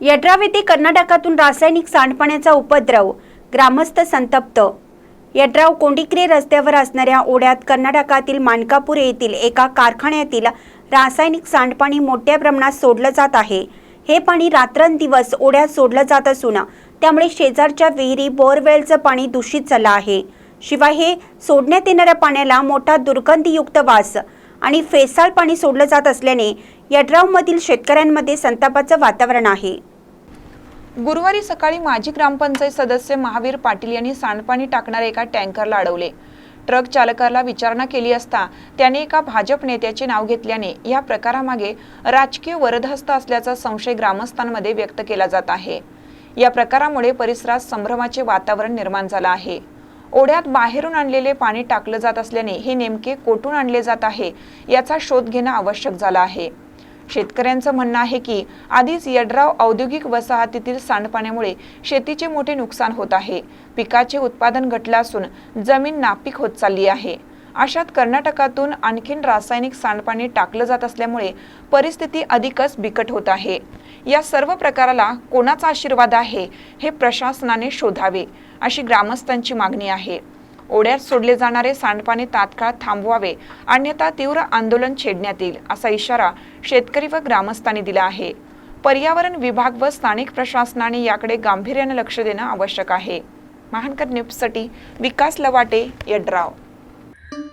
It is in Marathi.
यड्राव येथे कर्नाटकातून रासायनिक सांडपाण्याचा उपद्रव. ग्रामस्थ संतप्त. यड्राव कोंडिक्रे रस्त्यावर असणाऱ्या ओढ्यात कर्नाटकातील मानकापूर येथील एका कारखान्यातील रासायनिक सांडपाणी मोठ्या प्रमाणात सोडलं जात आहे. हे पाणी रात्रंदिवस ओढ्यात सोडलं जात असून त्यामुळे शेजारच्या विहिरी बोरवेलचं पाणी दूषित झालं आहे. शिवाय हे सोडण्यात येणाऱ्या पाण्याला मोठा दुर्गंधीयुक्त वास आणि फेसाळ पाणी सोडलं जात असल्याने यड्रावमधील शेतकऱ्यांमध्ये संतापाचं वातावरण आहे. गुरुवारी सकाळी माजी ग्रामपंचायत सदस्य महावीर पाटील यांनी सांडपाणी टाकणाऱ्या एका टँकरला अडवले. ट्रक चालकाला विचारणा केली असता त्याने एका भाजप नेत्याचे नाव घेतल्याने या प्रकारामागे राजकीय वरदहस्त असल्याचा संशय ग्रामस्थांमध्ये व्यक्त केला जात आहे. या प्रकारामुळे परिसरात संभ्रमाचे वातावरण निर्माण झालं आहे. ओढ्यात बाहेरून आणलेले पाणी टाकलं जात असल्याने हे नेमके कोठून आणले जात आहे याचा शोध घेणं आवश्यक झालं आहे. शेतकऱ्यांचं म्हणणं आहे की आधीच यड्राव औद्योगिक वसाहतीतील सांडपाण्यामुळे शेतीचे मोठे नुकसान होत आहे. पिकाचे उत्पादन घटलं असून जमीन नापीक होत चालली आहे. अशात कर्नाटकातून आणखीन रासायनिक सांडपाणी टाकलं जात असल्यामुळे परिस्थिती अधिकच बिकट होत आहे. या सर्व प्रकाराला कोणाचा आशीर्वाद आहे हे प्रशासनाने शोधावे अशी ग्रामस्थांची मागणी आहे. ओढ्यात सोडले जाणारे सांडपाणी तात्काळ थांबवावे अन्यथा तीव्र आंदोलन छेडण्यात येईल असा इशारा शेतकरी व ग्रामस्थांनी दिला आहे. पर्यावरण विभाग व स्थानिक प्रशासनाने याकडे गांभीर्याने लक्ष देणं आवश्यक आहे. महानकर न्यूजसाठी विकास लवाटे यड्राव.